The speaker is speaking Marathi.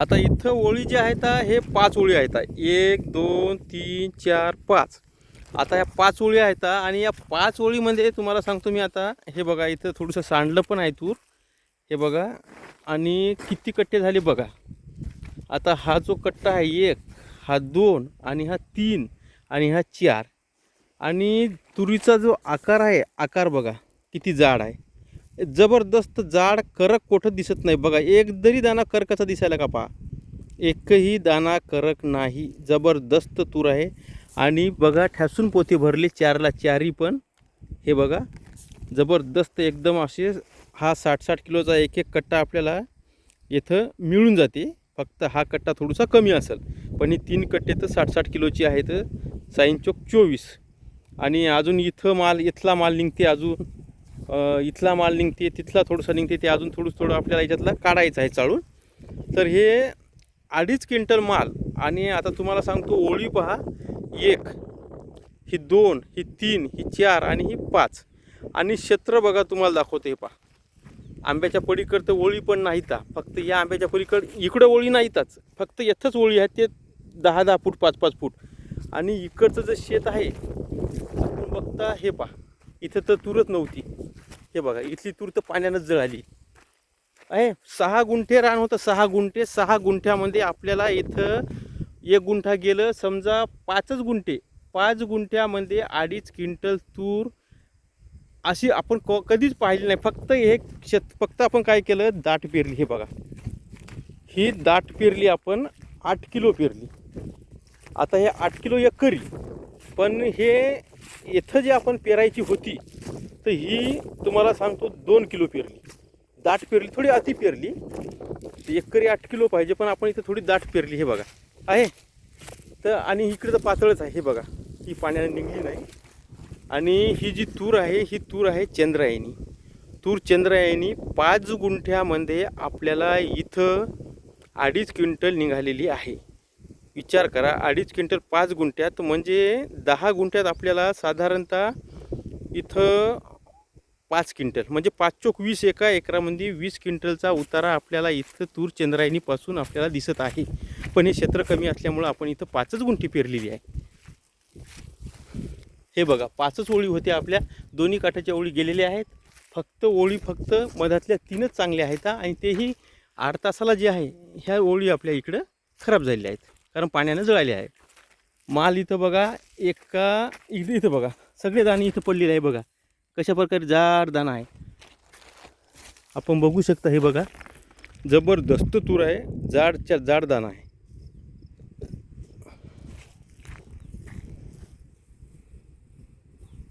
आता इथं ओळी जे आहेत हे पाच ओळी आहेत एक दोन तीन चार पाच. आता ह्या पाच ओळी आहेत आणि या पाच ओळीमध्ये तुम्हाला सांगतो मी आता हे बघा इथं थोडंसं सांडलं पण आहे तूर. हे बघा आणि किती कट्टे झाले बघा. आता हा जो कट्टा आहे एक हा दोन आणि हा तीन आणि हा चार. आणि तुरीचा जो आकार आहे आकार बघा किती जाड आहे. जबरदस्त जाड करक कोठं दिसत नाही. बघा एक जरी दाना करकाचा दिसायला का पहा एकही दाना करक नाही. जबरदस्त तूर आहे. आणि बघा ठ्यासून पोते भरले चारला चारी पण. हे बघा जबरदस्त एकदम असे हा साठ साठ किलोचा एक एक कट्टा आपल्याला इथं मिळून जाते. फक्त हा कट्टा थोडासा कमी असेल. पण ही तीन कट्टे तर साठ साठ किलोची आहेत. साईन चौक चोवीस. आणि अजून इथं माल इथला माल निघते अजून. इथला माल निघते तिथला थोडंसं निघते ते अजून थोडं थोडं आपल्याला याच्यातला काढायचं आहे चाळून. तर हे अडीच क्विंटल माल आणि आता तुम्हाला सांगतो ओळी पहा एक ही दोन ही तीन ही चार आणि ही पाच. आणि क्षेत्र बघा तुम्हाला दाखवते हे पहा. आंब्याच्या पलीकडं तर ओळी पण नाहीत. फक्त या आंब्याच्या पलीकडं इकडं ओळी नाहीतच. फक्त येथंच ओळी आहेत ते दहा दहा फूट पाच पाच फूट. आणि इकडचं जे शेत आहे आपण बघता हे पहा. इथं तर तूरच नव्हती. हे बघा इथली तूर तर पाण्यानंच जळाली. आहे सहा गुंठे रान होतं सहा गुंठे सहा गुंठ्यामध्ये आपल्याला इथं एक गुंठा गेलं समजा पाचच गुंठे पाच गुंठ्यामध्ये अडीच क्विंटल तूर अशी आपण क कधीच पाहिली नाही. फक्त हे शेत फक्त आपण काय केलं दाट पेरली. हे बघा ही दाट पेरली आपण आठ किलो पेरली. आता हे आठ किलो एकरी पण हे इथं जे आपण पेरायची होती तर ही तुम्हाला सांगतो दोन किलो पेरली. दाट पेरली थोडी अति पेरली. एकरी आठ किलो पाहिजे पण आपण इथं थोडी दाट पेरली हे बघा. आहे? तर आणि इकडे तर पातळच आहे हे बघा. ही पाण्याने निघली नाही. आणि ही जी तूर आहे ही तूर आहे चंद्रायणी तूर चंद्रायणी पाच गुंठ्यामध्ये आपल्याला इथं अडीच क्विंटल निघालेली आहे. विचार करा अडीच क्विंटल पाच गुंठ्यात म्हणजे दहा गुंठ्यात आपल्याला साधारणतः इथं पाच क्विंटल म्हणजे पाच चोक वीस एका एकरामध्ये वीस क्विंटलचा उतारा आपल्याला इथं तूर चंद्रायणीपासून आपल्याला दिसत आहे. पण हे क्षेत्र कमी असल्यामुळं आपण इथं पाचच गुंठी पेरलेली आहे. हे बघा पाचच ओळी होत्या आपल्या दोन्ही काठाच्या ओळी गेलेल्या आहेत. फक्त ओळी फक्त मधातल्या तीनच चांगल्या आहेत आणि तेही आठ तासाला जे आहे ह्या ओळी आपल्या इकडं खराब झालेल्या आहेत कारण पाण्यानं जळाले आहे माल इथं बघा एका इथं इथं बघा सगळे दाणे इथं पडलेले आहे बघा. कशा प्रकारे जाड दाणा आहे. आपण बघू शकता हे बघा. जबरदस्त तूर आहे. जाडच्या जाड दाणा आहे.